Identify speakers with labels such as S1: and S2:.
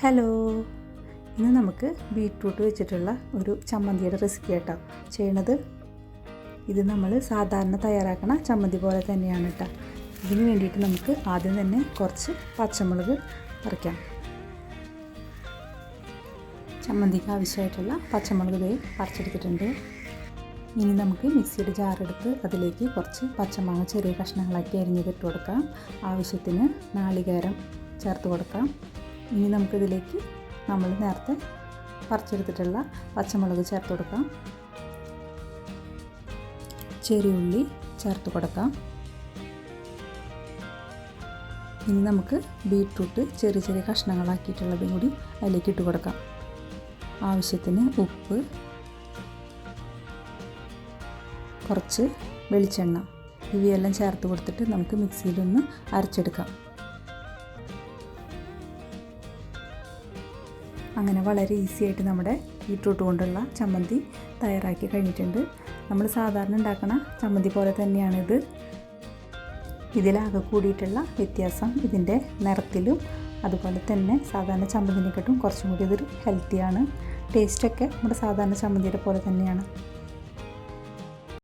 S1: Hello. ഇന്ന് നമുക്ക് beetroot വെച്ചിട്ടുള്ള ഒരു ചമ്മന്തിയുടെ റെസിപ്പി കേട്ടോ ചെയ്യണത് ഇത് നമ്മൾ സാധാരണ തയ്യാറാക്കണ ചമ്മന്തി പോലെ തന്നെയാണ് കേട്ടോ ഇതിന് വേണ്ടിയിട്ട് നമുക്ക് ആദ്യം തന്നെ കുറച്ച് പച്ചമുളക് പറിക്കാം. ചമ്മന്തിക്ക് ആവശ്യമായിട്ടുള്ള പച്ചമുളക് ഇതേ പറിച്ചെടുത്തിട്ടുണ്ട്. ഇനി നമുക്ക് മിക്സിയുടെ ജാറെടുത്ത് അതിലേക്ക് കുറച്ച് പച്ചമാങ്ങ ചെറിയ കഷ്ണങ്ങളാക്കി അരിഞ്ഞതിട്ട് കൊടുക്കാം. ആവശ്യത്തിന് നാളികേരം ചേർത്ത് കൊടുക്കാം. ഇനി നമുക്കിതിലേക്ക് നമ്മൾ നേരത്തെ പറിച്ചെടുത്തിട്ടുള്ള പച്ചമുളക് ചേർത്ത് കൊടുക്കാം. ചെറിയുള്ളി ചേർത്ത് കൊടുക്കാം. ഇനി നമുക്ക് ബീട്രൂട്ട് ചെറിയ ചെറിയ കഷ്ണങ്ങളാക്കിയിട്ടുള്ളതും കൂടി അതിലേക്ക് ഇട്ട് കൊടുക്കാം. ആവശ്യത്തിന് ഉപ്പ് കുറച്ച് വെളിച്ചെണ്ണ ഇവയെല്ലാം ചേർത്ത് കൊടുത്തിട്ട് നമുക്ക് മിക്സിയിലൊന്ന് അരച്ചെടുക്കാം. അങ്ങനെ വളരെ ഈസി ആയിട്ട് നമ്മുടെ ബീട്രൂട്ട് കൊണ്ടുള്ള ചമ്മന്തി തയ്യാറാക്കി കഴിഞ്ഞിട്ടുണ്ട്. നമ്മൾ സാധാരണ ഉണ്ടാക്കുന്ന ചമ്മന്തി പോലെ തന്നെയാണിത്. ഇതിലാകെ കൂടിയിട്ടുള്ള വ്യത്യാസം ഇതിന്റെ നിറത്തിലും അതുപോലെ തന്നെ സാധാരണ ചമ്മന്തിനെക്കാട്ടും കുറച്ചും കൂടി ഇതൊരു ഹെൽത്തിയാണ് ടേസ്റ്റൊക്കെ നമ്മുടെ സാധാരണ ചമ്മന്തിയുടെ പോലെ തന്നെയാണ്.